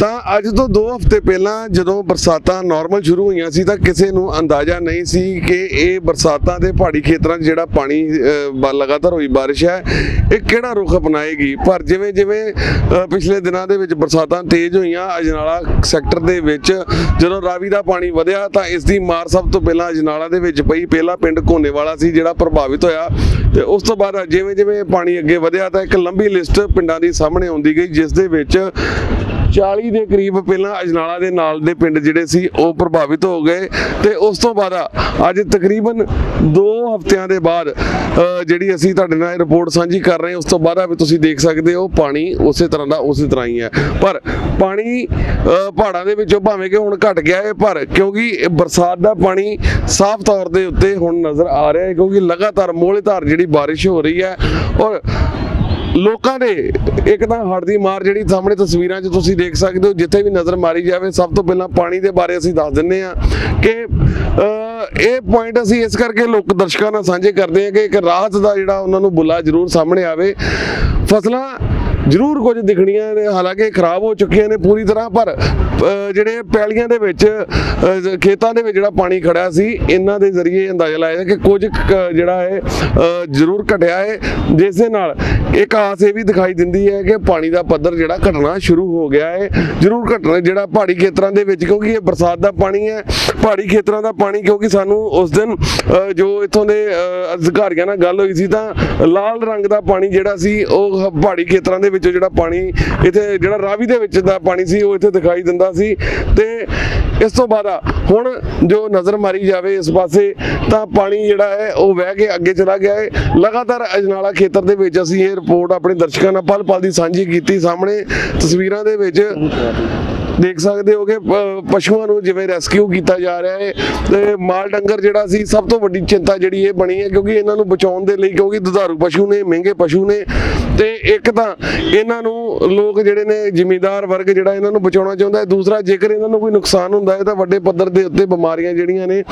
ਤਾਂ ਅੱਜ ਤੋਂ 2 ਹਫ਼ਤੇ ਪਹਿਲਾਂ ਜਦੋਂ ਬਰਸਾਤਾਂ ਨਾਰਮਲ ਸ਼ੁਰੂ ਹੋਈਆਂ ਸੀ ਤਾਂ ਕਿਸੇ ਨੂੰ ਅੰਦਾਜ਼ਾ ਨਹੀਂ ਸੀ ਕਿ ਇਹ ਬਰਸਾਤਾਂ ਦੇ ਪਹਾੜੀ ਖੇਤਰਾਂ 'ਚ ਜਿਹੜਾ ਪਾਣੀ ਲਗਾਤਾਰ ਹੋਈ ਬਾਰਿਸ਼ ਹੈ, ਇਹ ਕਿਹੜਾ ਰੁਖ ਅਪਣਾਏਗੀ? ਪਰ ਜਿਵੇਂ ਜਿਵੇਂ ਪਿਛਲੇ ਦਿਨਾਂ ਦੇ ਵਿੱਚ ਬਰਸਾਤਾਂ ਤੇਜ਼ ਹੋਈਆਂ, ਅਜਨਾਲਾ ਸੈਕਟਰ ਦੇ ਵਿੱਚ ਜਦੋਂ ਰਾਵੀ ਦਾ ਪਾਣੀ ਵਧਿਆ ਤਾਂ ਇਸ ਦੀ ਮਾਰ ਸਭ ਤੋਂ ਪਹਿਲਾਂ ਅਜਨਾਲਾ ਦੇ ਵਿੱਚ ਪਈ। ਪਹਿਲਾ ਪਿੰਡ ਕੋਨੇਵਾਲਾ ਸੀ ਜਿਹੜਾ ਪ੍ਰਭਾਵਿਤ ਹੋਇਆ ਤੇ ਉਸ ਤੋਂ ਬਾਅਦ ਜਿਵੇਂ ਜਿਵੇਂ ਪਾਣੀ ਅੱਗੇ ਵਧਿਆ ਤਾਂ ਇੱਕ ਲੰਬੀ ਲਿਸਟ ਪਿੰਡਾਂ ਦੀ ਸਾਹਮਣੇ ਆਉਂਦੀ ਗਈ, ਜਿਸ ਦੇ ਵਿੱਚ 40 ਦੇ ਕਰੀਬ ਪਹਿਲਾਂ ਅਜਨਾਲਾ ਦੇ ਨਾਲ ਦੇ ਪਿੰਡ ਜਿਹੜੇ ਸੀ ਉਹ ਪ੍ਰਭਾਵਿਤ ਹੋ ਗਏ ਤੇ ਉਸ ਤੋਂ ਬਾਅਦ ਅੱਜ ਤਕਰੀਬਨ 2 ਹਫ਼ਤਿਆਂ ਦੇ ਬਾਅਦ ਜਿਹੜੀ ਅਸੀਂ ਤੁਹਾਡੇ ਨਾਲ ਰਿਪੋਰਟ ਸਾਂਝੀ ਕਰ ਰਹੇ ਹਾਂ ਉਸ ਤੋਂ ਬਾਅਦ ਵੀ ਤੁਸੀਂ ਦੇਖ ਸਕਦੇ ਹੋ ਪਾਣੀ ਉਸੇ ਤਰ੍ਹਾਂ ਦਾ ਉਸੇ ਤਰ੍ਹਾਂ ਹੀ ਹੈ। ਪਰ ਪਾਣੀ ਅ, ਪਹਾੜਾਂ ਦੇ ਵਿੱਚੋਂ ਭਾਵੇਂ ਕਿ ਹੁਣ ਘਟ ਗਿਆ ਹੈ ਪਰ ਕਿਉਂਕਿ ਬਰਸਾਤ ਦਾ ਪਾਣੀ ਸਾਫ਼ ਤੌਰ ਦੇ ਉੱਤੇ ਹੁਣ ਨਜ਼ਰ ਆ ਰਿਹਾ ਹੈ ਕਿਉਂਕਿ ਲਗਾਤਾਰ ਮੋਹਲੇਧਾਰ ਜਿਹੜੀ ਬਾਰਿਸ਼ ਹੋ ਰਹੀ ਹੈ ਔਰ ਲੋਕਾਂ ਦੇ ਇੱਕ ਤਾਂ ਹੜ੍ਹ ਦੀ ਮਾਰ ਜਿਹੜੀ ਸਾਹਮਣੇ ਤਸਵੀਰਾਂ 'ਚ ਤੁਸੀਂ ਦੇਖ ਸਕਦੇ ਹੋ ਜਿੱਥੇ ਵੀ ਨਜ਼ਰ ਮਾਰੀ ਜਾਵੇ ਸਭ ਤੋਂ ਪਹਿਲਾਂ ਪਾਣੀ ਦੇ ਬਾਰੇ ਅਸੀਂ ਦੱਸ ਦਿੰਨੇ ਆ ਕਿ ਅਹ, ਇਹ ਪੁਆਇੰਟ ਅਸੀਂ ਇਸ ਕਰਕੇ ਲੋਕ ਦਰਸ਼ਕਾਂ ਨਾਲ ਸਾਂਝੇ ਕਰਦੇ ਹਾਂ ਕਿ ਇੱਕ ਰਾਹਤ ਦਾ ਜਿਹੜਾ ਉਹਨਾਂ ਨੂੰ ਬੁਲਾ ਜ਼ਰੂਰ ਸਾਹਮਣੇ ਆਵੇ। ਫਸਲਾਂ ਜ਼ਰੂਰ ਕੁਝ ਦਿਖਣੀਆਂ ਨੇ ਹਾਲਾਂਕਿ ਖਰਾਬ ਹੋ ਚੁੱਕੀਆਂ ਨੇ ਪੂਰੀ ਤਰ੍ਹਾਂ ਪਰ ਅਹ, ਜਿਹੜੇ ਪੈਲੀਆਂ ਦੇ ਵਿੱਚ ਖੇਤਾਂ ਦੇ ਵਿੱਚ ਜਿਹੜਾ ਪਾਣੀ ਖੜਿਆ ਸੀ ਇਹਨਾਂ ਦੇ ਜ਼ਰੀਏ ਅੰਦਾਜ਼ਾ ਲਾਇਆ ਕਿ ਕੁਝ ਜਿਹੜਾ ਹੈ ਜ਼ਰੂਰ ਘਟਿਆ ਹੈ ਜਿਸ ਦੇ ਨਾਲ ਇੱਕ ਆਸ ਇਹ ਵੀ ਦਿਖਾਈ ਦਿੰਦੀ ਹੈ ਕਿ ਪਾਣੀ ਦਾ ਪੱਧਰ ਜਿਹੜਾ ਘਟਣਾ ਸ਼ੁਰੂ ਹੋ ਗਿਆ ਹੈ। ਜ਼ਰੂਰ ਘਟਣਾ ਜਿਹੜਾ ਪਹਾੜੀ ਖੇਤਰਾਂ ਦੇ ਵਿੱਚ ਕਿਉਂਕਿ ਇਹ ਬਰਸਾਤ ਦਾ ਪਾਣੀ ਹੈ ਪਹਾੜੀ ਖੇਤਰਾਂ ਦਾ ਪਾਣੀ ਕਿਉਂਕਿ ਸਾਨੂੰ ਉਸ ਦਿਨ ਅਹ, ਜੋ ਇੱਥੋਂ ਦੇ ਅਹ, ਅਧਿਕਾਰੀਆਂ ਨਾਲ ਗੱਲ ਹੋਈ ਸੀ ਤਾਂ ਲਾਲ ਰੰਗ ਦਾ ਪਾਣੀ ਜਿਹੜਾ ਸੀ ਉਹ ਪਹਾੜੀ ਖੇਤਰਾਂ ਦੇ ਵਿੱਚੋਂ ਜਿਹੜਾ ਪਾਣੀ, ਇੱਥੇ ਜਿਹੜਾ ਰਾਵੀ ਦੇ ਵਿੱਚ ਦਾ ਪਾਣੀ ਸੀ, ਉਹ ਇੱਥੇ ਦਿਖਾਈ ਦਿੰਦਾ ਸੀ। ਤੇ ਇਸ ਤੋਂ ਬਾਅਦ ਹੁਣ ਜੋ ਨਜ਼ਰ ਮਾਰੀ ਜਾਵੇ ਇਸ ਪਾਸੇ, ਤਾਂ ਪਾਣੀ ਜਿਹੜਾ ਹੈ, ਉਹ ਵਹਿ ਕੇ ਅੱਗੇ ਚਲਾ ਗਿਆ ਹੈ। ਲਗਾਤਾਰ ਅਜਨਾਲਾ ਖੇਤਰ ਦੇ ਵਿੱਚ ਅਸੀਂ ਇਹ ਰਿਪੋਰਟ ਆਪਣੇ ਦਰਸ਼ਕਾਂ ਨਾਲ ਪਲ ਪਲ ਦੀ ਸਾਂਝੀ ਕੀਤੀ ਸਾਹਮਣੇ। ਤਸਵੀਰਾਂ ਦੇ ਵਿੱਚ ਦੇਖ ਸਕਦੇ ਹੋ ਕਿ ਪਸ਼ੂਆਂ ਨੂੰ ਜਿਵੇਂ ਰੈਸਕਿਊ ਕੀਤਾ ਜਾ ਰਿਹਾ ਹੈ। ਤੇ ਮਾਲ ਡੰਗਰ ਜਿਹੜਾ ਸੀ, ਸਭ ਤੋਂ ਵੱਡੀ ਚਿੰਤਾ ਜਿਹੜੀ ਇਹ ਬਣੀ ਹੈ, ਕਿਉਂਕਿ ਇਹਨਾਂ ਨੂੰ ਬਚਾਉਣ ਦੇ ਲਈ, ਕਿਉਂਕਿ ਦੁਧਾਰੂ ਪਸ਼ੂ ਨੇ, ਮਹਿੰਗੇ ਪਸ਼ੂ ਨੇ ਤੇ ਇੱਕ ਤਾਂ ਇਹਨਾਂ ਨੂੰ ਲੋਕ ਜਿਹੜੇ ਨੇ ਜ਼ਿਮੀਂਦਾਰ ਵਰਗ ਜਿਹੜਾ ਇਹਨਾਂ ਨੂੰ ਬਚਾਉਣਾ ਚਾਹੁੰਦਾ ਹੈ। ਦੂਸਰਾ, ਜੇਕਰ ਇਹਨਾਂ ਨੂੰ ਕੋਈ ਨੁਕਸਾਨ ਹੁੰਦਾ ਹੈ ਤਾਂ ਵੱਡੇ ਪੱਧਰ ਦੇ ਉੱਤੇ ਬਿਮਾਰੀਆਂ ਜਿਹੜੀਆਂ ਨੇ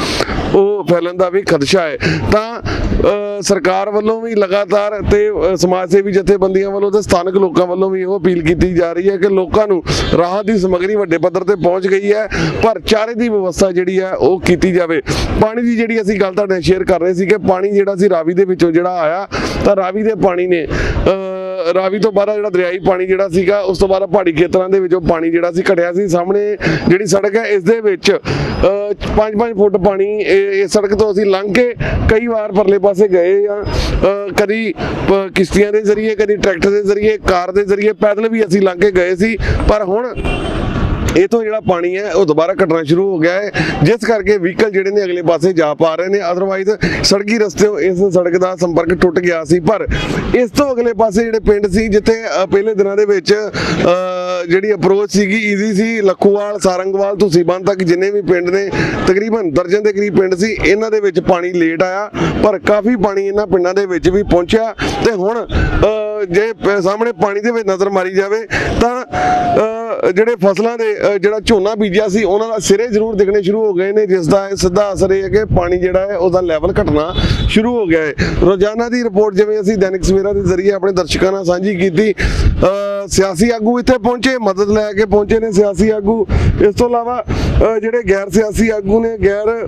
ਉਹ ਫੈਲਣ ਦਾ ਵੀ ਖਦਸ਼ਾ ਹੈ। ਤਾਂ ਸਰਕਾਰ ਵੱਲੋਂ ਵੀ ਲਗਾਤਾਰ ਤੇ ਸਮਾਜ ਸੇਵੀ ਜਥੇਬੰਦੀਆਂ ਵੱਲੋਂ ਤੇ ਸਥਾਨਕ ਲੋਕਾਂ ਵੱਲੋਂ ਵੀ ਉਹ ਅਪੀਲ ਕੀਤੀ ਜਾ ਰਹੀ ਹੈ ਕਿ ਲੋਕਾਂ ਨੂੰ ਰਾਹਤ ਦੀ ਸਮੱਗਰੀ ਵੱਡੇ ਪੱਧਰ ਤੇ ਪਹੁੰਚ ਗਈ ਹੈ, ਪਰ ਚਾਰੇ ਦੀ ਵਿਵਸਥਾ ਜਿਹੜੀ ਹੈ ਉਹ ਕੀਤੀ ਜਾਵੇ। ਪਾਣੀ ਦੀ ਜਿਹੜੀ ਅਸੀਂ ਗੱਲ ਤੁਹਾਡੇ ਨਾਲ ਸ਼ੇਅਰ ਕਰ ਰਹੇ ਸੀ ਕਿ ਪਾਣੀ ਜਿਹੜਾ ਸੀ ਰਾਵੀ ਦੇ ਵਿੱਚੋਂ ਜਿਹੜਾ ਆਇਆ, ਤਾਂ ਰਾਵੀ ਦੇ ਪਾਣੀ ਨੇ ਰਾਵੀ ਤੋਂ ਬਾਅਦ ਜਿਹੜਾ ਦਰਿਆਈ ਪਾਣੀ ਜਿਹੜਾ ਸੀਗਾ, ਉਸ ਤੋਂ ਬਾਅਦ ਪਹਾੜੀ ਖੇਤਰਾਂ ਦੇ ਵਿੱਚੋਂ ਪਾਣੀ ਜਿਹੜਾ ਸੀ ਘਟਿਆ ਸੀ। ਸਾਹਮਣੇ ਜਿਹੜੀ ਸੜਕ ਹੈ, ਇਸ ਦੇ ਵਿੱਚ 5-5 ਫੁੱਟ ਪਾਣੀ, ਇਹ ਇਹ ਸੜਕ ਤੋਂ ਅਸੀਂ ਲੰਘ ਕੇ ਕਈ ਵਾਰ ਪਰਲੇ ਪਾਸੇ ਗਏ ਆ ਕਦੀ ਪ- ਕਿਸ਼ਤੀਆਂ ਦੇ ਜ਼ਰੀਏ, ਕਦੀ ਟਰੈਕਟਰ ਦੇ ਜ਼ਰੀਏ, ਕਾਰ ਦੇ ਜ਼ਰੀਏ ਪੈਦਲ ਵੀ ਅਸੀਂ ਲੰਘ ਕੇ ਗਏ ਸੀ। ਪਰ ਹੁਣ ਇਥੋਂ ਜਿਹੜਾ ਪਾਣੀ ਹੈ ਉਹ ਦੁਬਾਰਾ ਘਟਣਾ ਸ਼ੁਰੂ ਹੋ ਗਿਆ ਹੈ। ਜਿਸ ਕਰਕੇ ਵਹੀਕਲ ਜਿਹੜੇ ਨੇ ਅਗਲੇ ਪਾਸੇ ਜਾ ਪਾ ਰਹੇ ਨੇ। ਅਦਰਵਾਈਜ਼ ਸੜਕੀ ਰਸਤੇ ਇਸ ਸੜਕ ਦਾ ਸੰਪਰਕ ਟੁੱਟ ਗਿਆ ਸੀ। ਪਰ ਇਸ ਤੋਂ ਅਗਲੇ ਪਾਸੇ ਜਿਹੜੇ ਪਿੰਡ ਸੀ ਜਿੱਥੇ ਅ, ਪਹਿਲੇ ਦਿਨਾਂ ਦੇ ਵਿੱਚ ਅ, ਜਿਹੜੀ ਅਪਰੋਚ ਸੀਗੀ ਈਜ਼ੀ ਸੀ, ਲੱਖੂਵਾਲ, ਸਾਰੰਗਵਾਲ ਤੋਂ ਸੀਬਨ ਤੱਕ ਜਿੰਨੇ ਵੀ ਪਿੰਡ ਨੇ, ਤਕਰੀਬਨ ਦਰਜਨ ਦੇ ਕਰੀਬ ਪਿੰਡ ਸੀ, ਇਹਨਾਂ ਦੇ ਵਿੱਚ ਪਾਣੀ ਲੇਟ ਆਇਆ, ਪਰ ਕਾਫੀ ਪਾਣੀ ਇਹਨਾਂ ਪਿੰਡਾਂ ਦੇ ਵਿੱਚ ਵੀ ਪਹੁੰਚਿਆ ਤੇ ਹੁਣ ਜੇ ਸਾਹਮਣੇ ਪਾਣੀ ਦੇ ਵਿੱਚ ਨਜ਼ਰ ਮਾਰੀ ਜਾਵੇ, ਤਾਂ ਜਿਹੜੇ ਫਸਲਾਂ ਦੇ ਜਿਹੜਾ ਝੋਨਾ ਬੀਜਿਆ ਸੀ, ਉਹਨਾਂ ਦਾ ਸਿਰੇ ਜ਼ਰੂਰ ਦਿਖਣੇ ਸ਼ੁਰੂ ਹੋ ਗਏ ਨੇ, ਜਿਸ ਦਾ ਸਿੱਧਾ ਅਸਰ ਇਹ ਹੈ ਕਿ ਪਾਣੀ ਜਿਹੜਾ ਹੈ, ਉਹਦਾ ਲੈਵਲ ਘਟਣਾ ਸ਼ੁਰੂ ਹੋ ਗਿਆ ਹੈ। ਰੋਜ਼ਾਨਾ ਦੀ ਰਿਪੋਰਟ ਜਿਵੇਂ ਅਸੀਂ ਦੈਨਿਕ ਸਵੇਰਾ ਦੇ ਜ਼ਰੀਏ ਆਪਣੇ ਦਰਸ਼ਕਾਂ ਨਾਲ ਸਾਂਝੀ ਕੀਤੀ ਸਿਆਸੀ ਆਗੂ ਇੱਥੇ ਪਹੁੰਚੇ, ਮਦਦ ਲੈ ਕੇ ਪਹੁੰਚੇ ਨੇ ਸਿਆਸੀ ਆਗੂ। ਇਸ ਤੋਂ ਇਲਾਵਾ ਜਿਹੜੇ ਗੈਰ ਸਿਆਸੀ ਆਗੂ ਨੇ, ਗੈਰ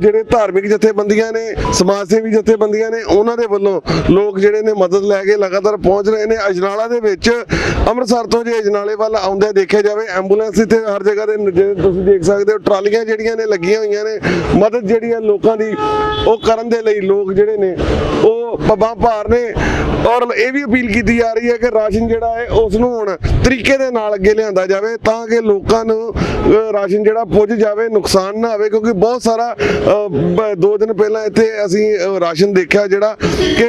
ਜਿਹੜੇ ਧਾਰਮਿਕ ਜਥੇਬੰਦੀਆਂ ਨੇ ਸਮਾਜ ਸੇਵੀ ਜਥੇਬੰਦੀਆਂ ਨੇ, ਉਹਨਾਂ ਦੇ ਵੱਲੋਂ ਲੋਕ ਜਿਹੜੇ ਨੇ ਮਦਦ ਲੈ ਕੇ ਲਗਾਤਾਰ ਪਹੁੰਚ ਰਹੇ ਨੇ। ਅਜਨਾਲਾ ਦੇ ਵਿੱਚ ਅੰਮ੍ਰਿਤਸਰ ਤੋਂ ਜੇ ਅਜਨਾਲੇ ਵੱਲ ਆਉਂਦੇ ਦੇਖਿਆ ਜਾਵੇ, ਐਂਬੂਲੈਂਸ ਇੱਥੇ ਹਰ ਜਗ੍ਹਾ ਤੇ ਤੁਸੀਂ ਦੇਖ ਸਕਦੇ ਹੋ, ਟਰਾਲੀਆਂ ਜਿਹੜੀਆਂ ਨੇ ਲੱਗੀਆਂ ਹੋਈਆਂ ਨੇ, ਮਦਦ ਜਿਹੜੀ ਹੈ ਲੋਕਾਂ ਦੀ, ਉਹ ਕਰਨ ਦੇ ਲਈ ਲੋਕ ਜਿਹੜੇ ਨੇ, ਉਹ ਪੱਬਾਂ ਭਾਰ ਨੇ। ਔਰ ਇਹ ਵੀ ਅਪੀਲ ਕੀਤੀ ਜਾ ਰਹੀ ਹੈ ਕਿ ਰਾਸ਼ਨ ਜਿਹੜਾ ਹੈ ਉਸ ਨੂੰ ਹੁਣ ਤਰੀਕੇ ਦੇ ਨਾਲ ਅੱਗੇ ਲਿਆਂਦਾ ਜਾਵੇ ਤਾਂ ਕਿ ਲੋਕਾਂ ਨੂੰ ਰਾਸ਼ਨ ਜਿਹੜਾ ਪੁੱਜ ਜਾਵੇ ਨੁਕਸਾਨ ਨਾ ਹੋਵੇ ਕਿਉਂਕਿ ਬਹੁਤ ਸਾਰਾ ਦੋ ਦਿਨ ਪਹਿਲਾਂ ਇੱਥੇ ਅਸੀਂ ਰਾਸ਼ਨ ਦੇਖਿਆ ਜਿਹੜਾ ਕਿ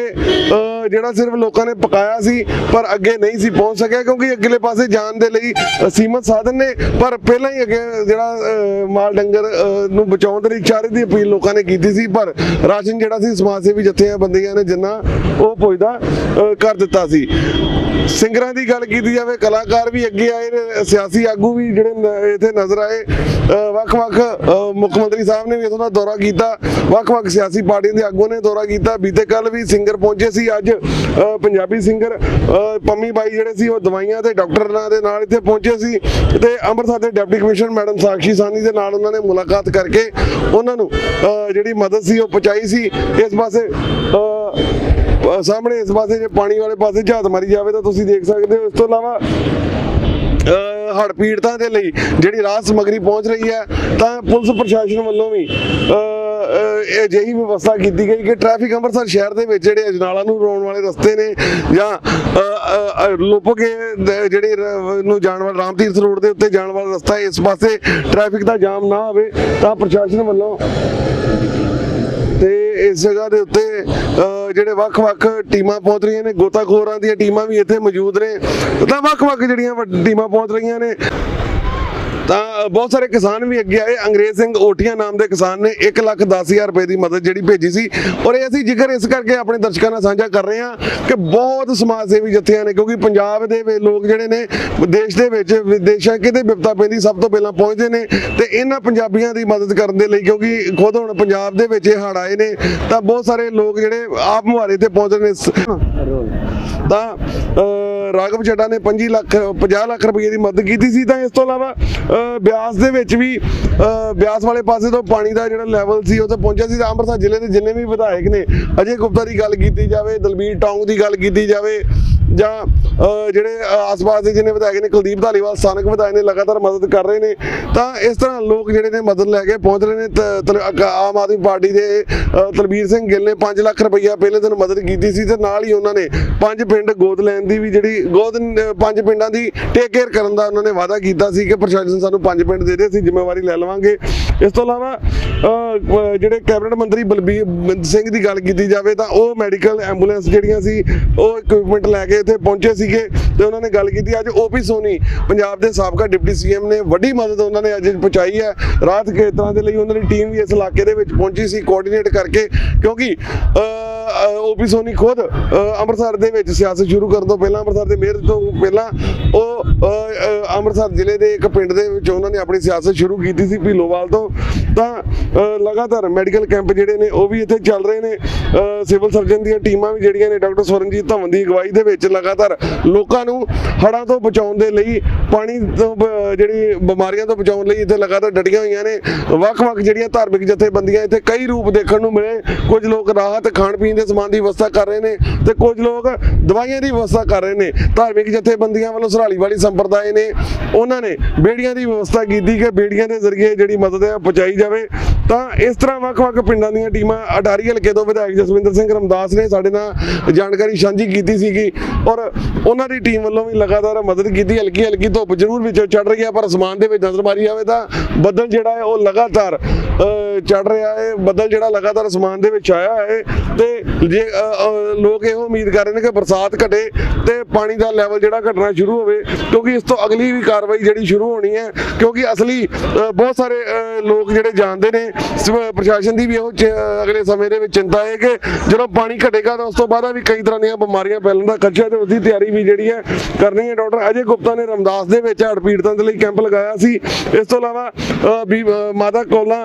ਜਿਹੜਾ ਸਿਰਫ ਲੋਕਾਂ ਨੇ ਪਕਾਇਆ ਸੀ ਪਰ ਅੱਗੇ ਨਹੀਂ ਸੀ ਪਹੁੰਚ ਸਕਿਆ ਕਿਉਂਕਿ ਅਗਲੇ ਪਾਸੇ ਜਾਣ ਦੇ ਲਈ ਅ, ਸੀਮਤ ਸਾਧਨ ਨੇ ਪਰ ਪਹਿਲਾਂ ਹੀ ਅੱਗੇ ਜਿਹੜਾ ਅ, ਮਾਲ ਡੰਗਰ ਅ, ਨੂੰ ਬਚਾਉਣ ਦੇ ਲਈ ਚਾਰੇ ਦੀ ਅਪੀਲ ਲੋਕਾਂ ਨੇ ਕੀਤੀ ਸੀ ਪਰ ਰਾਸ਼ਨ ਜਿਹੜਾ ਸੀ ਸਮਾਜ ਸੇਵੀ ਜਥੇਬੰਦੀਆਂ ਨੇ ਜਿੰਨਾ ਉਹ ਪੁੱਜਦਾ। ਕਰ ਦਿੱਤਾ ਸੀ। ਸਿੰਗਰਾਂ ਦੀ ਗੱਲ ਕੀਤੀ ਜਾਵੇ ਕਲਾਕਾਰ ਵੀ ਅੱਗੇ ਆਏ ਨੇ ਸਿਆਸੀ ਆਗੂ ਵੀ ਜਿਹੜੇ ਇੱਥੇ ਨਜ਼ਰ ਆਏ। ਵੱਖ-ਵੱਖ ਮੁੱਖ ਮੰਤਰੀ ਸਾਹਿਬ ਨੇ ਵੀ ਇਥੋਂ ਦਾ ਦੌਰਾ ਕੀਤਾ। ਵੱਖ-ਵੱਖ ਸਿਆਸੀ ਪਾਰਟੀਆਂ ਦੇ ਆਗੂਆਂ ਨੇ ਦੌਰਾ ਕੀਤਾ। ਬੀਤੇ ਕੱਲ ਵੀ ਸਿੰਗਰ ਪਹੁੰਚੇ ਸੀ। ਅੱਜ ਅ, ਪੰਜਾਬੀ ਸਿੰਗਰ ਅ, ਪੰਮੀ ਬਾਈ ਜਿਹੜੇ ਸੀ ਉਹ ਦਵਾਈਆਂ ਤੇ ਡਾਕਟਰਾਂ ਦੇ ਨਾਲ ਇੱਥੇ ਪਹੁੰਚੇ ਸੀ ਤੇ ਅੰਮ੍ਰਿਤਸਰ ਦੇ deputy commissioner madam Sakshi Sawhney ਦੇ ਨਾਲ ਉਹਨਾਂ ਨੇ ਮੁਲਾਕਾਤ ਕਰਕੇ ਉਹਨਾਂ ਨੂੰ ਅ, ਜਿਹੜੀ ਮਦਦ ਸੀ ਉਹ ਪਹੁੰਚਾਈ ਸੀ। ਇਸ ਪਾਸੇ ਅ, ਸਾਹਮਣੇ ਇਸ ਪਾਸੇ ਜੇ ਪਾਣੀ ਵਾਲੇ ਪਾਸੇ ਝਾਤ ਮਾਰੀ ਜਾਵੇ ਤਾਂ ਤੁਸੀਂ ਦੇਖ ਸਕਦੇ ਹੋ ਇਸ ਤੋਂ ਇਲਾਵਾ ਹੜ ਪੀੜਤਾਂ ਦੇ ਲਈ ਜਿਹੜੀ ਰਾਹਤ ਸਮੱਗਰੀ ਪਹੁੰਚ ਰਹੀ ਹੈ ਤਾਂ ਪੁਲਿਸ ਪ੍ਰਸ਼ਾਸਨ ਵੱਲੋਂ ਵੀ ਅਜਿਹੀ ਵਿਵਸਥਾ ਕੀਤੀ ਗਈ ਕਿ ਟ੍ਰੈਫਿਕ ਅੰਮ੍ਰਿਤਸਰ ਸ਼ਹਿਰ ਦੇ ਵਿੱਚ ਜਿਹੜੇ ਅਜਨਾਲਾ ਨੂੰ ਰੋਣ ਵਾਲੇ ਰਸਤੇ ਨੇ ਜਾਂ ਅ, ਅ, ਲੋਪੋਕੇ ਜਿਹੜੇ ਨੂੰ ਜਾਣ ਵਾਲਾ ਰਾਮ ਤੀਰਥ ਰੋਡ ਦੇ ਉੱਤੇ ਜਾਣ ਵਾਲਾ ਰਸਤਾ ਇਸ ਪਾਸੇ ਟ੍ਰੈਫਿਕ ਦਾ ਜਾਮ ਨਾ ਹੋਵੇ ਤਾਂ ਪ੍ਰਸ਼ਾਸਨ ਵੱਲੋਂ ਇਸ ਜਗ੍ਹਾ ਦੇ ਉੱਤੇ ਅ, ਜਿਹੜੇ ਵੱਖ-ਵੱਖ ਟੀਮਾਂ ਪਹੁੰਚ ਰਹੀਆਂ ਨੇ ਗੋਤਾਖੋਰਾਂ ਦੀਆਂ ਟੀਮਾਂ ਵੀ ਇੱਥੇ ਮੌਜੂਦ ਨੇ। ਤਾਂ ਵੱਖ-ਵੱਖ ਜਿਹੜੀਆਂ ਵੱਡ- ਟੀਮਾਂ ਪਹੁੰਚ ਰਹੀਆਂ ਨੇ। ਤਾਂ ਬਹੁਤ ਸਾਰੇ ਕਿਸਾਨ ਵੀ ਅੱਗੇ ਆਏ। ਅੰਗਰੇਜ਼ ਸਿੰਘ ਓਠੀਆਂ ਨਾਮ ਦੇ ਕਿਸਾਨ ਨੇ 1 ਲੱਖ 10 ਹਜ਼ਾਰ ਰੁਪਏ ਦੀ ਮਦਦ ਜਿਹੜੀ ਭੇਜੀ ਸੀ। ਔਰ ਇਹ ਅਸੀਂ ਜ਼ਿਕਰ ਇਸ ਕਰਕੇ ਆਪਣੇ ਦਰਸ਼ਕਾਂ ਨਾਲ ਸਾਂਝਾ ਕਰ ਰਹੇ ਹਾਂ ਕਿ ਬਹੁਤ ਸਮਾਜ ਸੇਵੀ ਜਥਿਆਂ ਨੇ, ਕਿਉਂਕਿ ਪੰਜਾਬ ਦੇ ਲੋਕ ਜਿਹੜੇ ਨੇ, ਦੇਸ਼ ਦੇ ਵਿੱਚ ਵਿਦੇਸ਼ਾਂ ਕਿਤੇ ਵਿਪਤਾ ਪੈਂਦੀ ਸਭ ਤੋਂ ਪਹਿਲਾਂ ਪਹੁੰਚਦੇ ਨੇ ਤੇ ਇਹਨਾਂ ਪੰਜਾਬੀਆਂ ਦੀ ਮਦਦ ਕਰਨ ਦੇ ਲਈ, ਕਿਉਂਕਿ ਖੁਦ ਹੁਣ ਪੰਜਾਬ ਦੇ ਵਿੱਚ ਇਹ ਹੜ੍ਹ ਆਏ ਨੇ, ਤਾਂ ਬਹੁਤ ਸਾਰੇ ਲੋਕ ਜਿਹੜੇ ਆਪ ਮੁਹਾਰੇ ਤੇ ਪਹੁੰਚ ਰਹੇ ਨੇ। ਤਾਂ ਰਾਘਵ ਚੱਡਾ ਨੇ 25 ਲੱਖ 50 ਲੱਖ ਰੁਪਏ ਦੀ ਮਦਦ ਕੀਤੀ ਸੀ, ਤਾਂ ਇਸ ਤੋਂ ਇਲਾਵਾ ਬਿਆਸ ਦੇ ਵਿੱਚ ਵੀ ਬਿਆਸ ਵਾਲੇ ਪਾਸੇ ਤੋਂ ਪਾਣੀ ਦਾ ਜਿਹੜਾ ਲੈਵਲ ਸੀ, ਉਹ ਤੇ ਪਹੁੰਚਿਆ ਸੀ, ਤਾਂ ਅੰਮ੍ਰਿਤਸਰ ਜ਼ਿਲ੍ਹੇ ਦੇ ਜਿੰਨੇ ਵੀ ਵਿਧਾਇਕ ਨੇ, ਅਜੇ ਗੁਪਤਾ ਦੀ ਗੱਲ ਕੀਤੀ ਜਾਵੇ, ਦਲਬੀਰ ਟੌਂਗ ਦੀ ਗੱਲ ਕੀਤੀ ਜਾਵੇ, ਜਾਂ ਜਿਹੜੇ ਆਸ-ਪਾਸ ਦੇ ਜਿੰਨੇ ਵਿਧਾਇਕ ਨੇ, ਕੁਲਦੀਪ ਧਾਲੀਵਾਲ, ਸਥਾਨਕ ਵਿਧਾਇਕ ਨੇ, ਲਗਾਤਾਰ ਮਦਦ ਕਰ ਰਹੇ ਨੇ, ਤਾਂ ਇਸ ਤਰ੍ਹਾਂ ਲੋਕ ਜਿਹੜੇ ਨੇ ਮਦਦ ਲੈ ਕੇ ਪਹੁੰਚ ਰਹੇ ਨੇ, ਤ- ਆਮ ਆਦਮੀ ਪਾਰਟੀ ਦੇ ਤਲਬੀਰ ਸਿੰਘ ਗਿੱਲ ਨੇ 5 ਲੱਖ ਰੁਪਈਆ ਪਹਿਲੇ ਦਿਨ ਮਦਦ ਕੀਤੀ ਸੀ ਤੇ ਨਾਲ ਹੀ ਉਹਨਾਂ ਨੇ ਪੰਜ ਪਿੰਡ ਗੋਦ ਲੈਣ ਦੀ ਵੀ ਜਿਹੜੀ ਗੋਦ ਪੰਜ ਪਿੰਡਾਂ ਦੀ ਟੇਕ ਕੇਅਰ ਕਰਨ ਦਾ ਉਹਨਾਂ ਨੇ ਵਾਅਦਾ ਕੀਤਾ ਸੀ ਕਿ ਪ੍ਰਸ਼ਾਸਨ ਸਾਨੂੰ ਪੰਜ ਪਿੰਡ ਦੇ ਦੇ, ਅਸੀਂ ਜ਼ਿੰਮੇਵਾਰੀ ਲੈ ਲਵਾਂਗੇ। ਇਸ ਤੋਂ ਇਲਾਵਾ ਜਿਹੜੇ ਕੈਬਨਿਟ ਮੰਤਰੀ ਬਲਬੀਰ ਸਿੰਘ ਦੀ ਗੱਲ ਕੀਤੀ ਜਾਵੇ ਤਾਂ ਉਹ ਮੈਡੀਕਲ ਐਂਬੂਲੈਂਸ ਜਿਹੜੀਆਂ ਸੀ, ਉਹ ਇਕਵਿਪਮੈਂਟ ਲੈ ਕੇ ਇੱਥੇ ਪਹੁੰਚੇ ਸੀਗੇ ਤੇ ਉਹਨਾਂ ਨੇ ਗੱਲ ਕੀਤੀ। ਅੱਜ ਓਪੀ ਸੋਨੀ, ਪੰਜਾਬ ਦੇ ਸਾਬਕਾ ਡਿਪਟੀ ਸੀਐਮ ਨੇ ਵੱਡੀ ਮਦਦ ਉਹਨਾਂ ਨੇ ਅੱਜ ਪਹੁੰਚਾਈ ਹੈ। ਰਾਹਤ ਖੇਤਰਾਂ ਦੇ ਲਈ ਉਹਨਾਂ ਦੀ ਟੀਮ ਵੀ ਇਸ ਇਲਾਕੇ ਦੇ ਵਿੱਚ ਪਹੁੰਚੀ ਸੀ ਕੋਆਰਡੀਨੇਟ ਕਰਕੇ ਕਿਉਂਕਿ ਓਪੀ ਸੋਨੀ ਖੁਦ ਅ, ਅੰਮ੍ਰਿਤਸਰ ਦੇ ਵਿੱਚ ਸਿਆਸਤ ਸ਼ੁਰੂ ਕਰਨ ਤੋਂ ਪਹਿਲਾਂ ਅੰਮ੍ਰਿਤਸਰ ਦੇ ਮੇਅਰ ਤੋਂ ਪਹਿਲਾਂ ਉਹ ਅੰਮ੍ਰਿਤਸਰ ਜ਼ਿਲ੍ਹੇ ਦੇ ਇੱਕ ਪਿੰਡ ਦੇ ਵਿੱਚ ਉਹਨਾਂ ਨੇ ਆਪਣੀ ਸਿਆਸਤ ਸ਼ੁਰੂ ਕੀਤੀ ਸੀ ਭੀਲੋਵਾਲ ਤੋਂ। ਤਾਂ ਲਗਾਤਾਰ ਮੈਡੀਕਲ ਕੈਂਪ ਜਿਹੜੇ ਨੇ ਉਹ ਵੀ ਇੱਥੇ ਚੱਲ ਰਹੇ ਨੇ। ਸਿਵਲ ਸਰਜਨ ਦੀਆਂ ਟੀਮਾਂ ਵੀ ਜਿਹੜੀਆਂ ਨੇ ਡਾਕਟਰ ਸਵਰਨਜੀਤ ਧਵਨ ਦੀ ਅਗਵਾਈ ਦੇ ਵਿੱਚ ਲਗਾਤਾਰ ਲੋਕਾਂ ਨੂੰ ਹੜਾਂ ਤੋਂ ਬਚਾਉਣ ਦੇ ਲਈ ਪਾਣੀ ਤੋਂ ਜਿਹੜੀ ਬਿਮਾਰੀਆਂ ਤੋਂ ਬਚਾਉਣ ਲਈ ਇੱਥੇ ਲਗਾਤਾਰ ਡਟੀਆਂ ਹੋਈਆਂ ਨੇ। ਵੱਖ-ਵੱਖ ਜਿਹੜੀਆਂ ਧਾਰਮਿਕ ਜਥੇਬੰਦੀਆਂ ਇੱਥੇ ਕਈ ਰੂਪ ਦੇਖਣ ਨੂੰ ਮਿਲੇ। ਕੁਝ ਲੋਕ ਰਾਹਤ ਖਾਣ ਪੀਣ ਦੇ ਸਮਾਨ ਦੀ ਵਿਵਸਥਾ ਕਰ ਰਹੇ ਨੇ ਤੇ ਕੁਝ ਲੋਕ ਦਵਾਈਆਂ ਦੀ ਵਿਵਸਥਾ ਕਰ ਰਹੇ ਨੇ। ਧਾਰਮਿਕ ਜਥੇਬੰਦੀਆਂ ਵੱਲੋਂ ਸਰਾਲੀ ਵਾਲੀ ਸੰਪਰਦਾਇ ਨੇ, ਉਹਨਾਂ ਨੇ ਬੇੜੀਆਂ ਦੀ ਵਿਵਸਥਾ ਕੀਤੀ ਕਿ ਬੇੜੀਆਂ ਦੇ ਜ਼ਰੀਏ ਜਿਹੜੀ ਮਦਦ ਹੈ ਉਹ ਪਹੁੰਚਾਈ ਜਾਵੇ। ਤਾਂ ਇਸ ਤਰ੍ਹਾਂ ਵੱਖ-ਵੱਖ ਪਿੰਡਾਂ ਦੀਆਂ ਟੀਮਾਂ, ਅਟਾਰੀ ਹਲਕੇ ਤੋਂ ਵਿਧਾਇਕ ਜਸਵਿੰਦਰ ਸਿੰਘ ਰਮਦਾਸ ਨੇ ਸਾਡੇ ਨਾਲ ਜਾਣਕਾਰੀ ਸਾਂਝੀ ਕੀਤੀ ਸੀਗੀ ਔਰ ਉਹਨਾਂ ਦੀ ਟੀਮ ਵੱਲੋਂ ਵੀ ਲਗਾਤਾਰ ਮਦਦ ਕੀਤੀ ਹਲਕੀ ਹਲਕੀ ਧੁੱਪ ਜ਼ਰੂਰ ਵਿੱਚ ਚੜ ਰਹੀ ਹੈ, ਪਰ ਅਸਮਾਨ ਦੇ ਵਿੱਚ ਨਜ਼ਰ ਮਾਰੀ ਜਾਵੇ ਤਾਂ ਬੱਦਲ ਜਿਹੜਾ ਹੈ ਉਹ ਲਗਾਤਾਰ ਚੜ ਰਿਹਾ ਹੈ, ਬੱਦਲ ਜਿਹੜਾ ਲਗਾਤਾਰ ਅਸਮਾਨ ਦੇ ਵਿੱਚ ਆਇਆ ਹੈ ਤੇ ਜੇ ਲੋਕ ਇਹੋ ਉਮੀਦ ਕਰ ਰਹੇ ਨੇ ਕਿ ਬਰਸਾਤ ਘਟੇ ਤੇ ਪਾਣੀ ਦਾ ਲੈਵਲ ਜਿਹੜਾ ਘਟਣਾ ਸ਼ੁਰੂ ਹੋਵੇ, ਕਿਉਂਕਿ ਇਸ ਤੋਂ ਅਗਲੀ ਵੀ ਕਾਰਵਾਈ ਜਿਹੜੀ ਸ਼ੁਰੂ ਹੋਣੀ ਹੈ, ਕਿਉਂਕਿ ਅਸਲੀ ਬਹੁਤ ਸਾਰੇ ਲੋਕ ਜਿਹੜੇ ਜਾਣਦੇ ਨੇ ਪ੍ਰਸ਼ਾਸਨ ਦੀ ਵੀ ਇਹੋ ਅਗਲੇ ਸਮੇਂ ਦੇ ਵਿੱਚ ਚਿੰਤਾ ਹੈ ਕਿ ਜਦੋਂ ਪਾਣੀ ਘਟੇਗਾ ਤਾਂ ਉਸ ਤੋਂ ਬਾਅਦ ਵੀ ਕਈ ਤਰ੍ਹਾਂ ਦੀਆਂ ਬਿਮਾਰੀਆਂ ਫੈਲਣ ਦਾ ਖਦਸ਼ਾ ਤੇ ਉਸ ਦੀ ਤਿਆਰੀ ਵੀ ਜਿਹੜੀ ਹੈ ਕਰਨੀ ਹੈ। ਡਾਕਟਰ ਅਜੇ ਗੁਪਤਾ ਨੇ ਰਮਦਾਸ ਦੇ ਵਿੱਚ ਹੜ੍ਹ ਪੀੜਤਾਂ ਦੇ ਲਈ ਕੈਂਪ ਲਗਾਇਆ ਸੀ। ਇਸ ਤੋਂ ਇਲਾਵਾ ਮਾਤਾ ਕੋਲਾ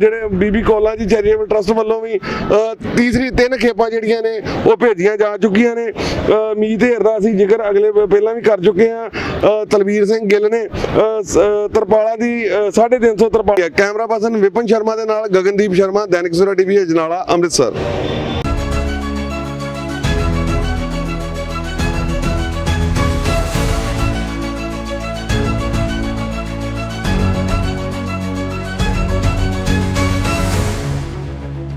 ਜਿਹੜੇ ਬੀਬੀ ਕੋਲਾ ਜੀ ਚੈਰੀਟੇਬਲ ਟਰਸਟ ਵੱਲੋਂ ਵੀ ਅ, ਤੀਸਰੀ ਤਿੰਨ ਖੇਪਾਂ ਜਿਹੜੀਆਂ ਨੇ ਉਹ ਭੇਜੀਆਂ ਜਾ ਚੁੱਕੀਆਂ ਨੇ। ਅ, ਮੀਤ ਢੇਰ ਦਾ ਅਸੀਂ ਜ਼ਿਕਰ ਅਗਲੇ ਪਹਿਲਾਂ ਵੀ ਕਰ ਚੁੱਕੇ ਹਾਂ ਅ, ਤਲਵੀਰ ਸਿੰਘ ਗਿੱਲ ਨੇ ਅ, ਸ- ਅ, ਤਰਪਾਲਾਂ ਦੀ ਅ, 350 ਤਰਪਾਲ ਕੈਮਰਾ ਪਰਸਨ ਵਿਪਨ ਸ਼ਰਮਾ ਦੇ ਨਾਲ ਗਗਨਦੀਪ ਸ਼ਰਮਾ ਦੈਨਿਕ ਸਵੇਰਾ ਟੀਵੀ ਅਜਨਾਲਾ ਅੰਮ੍ਰਿਤਸਰ।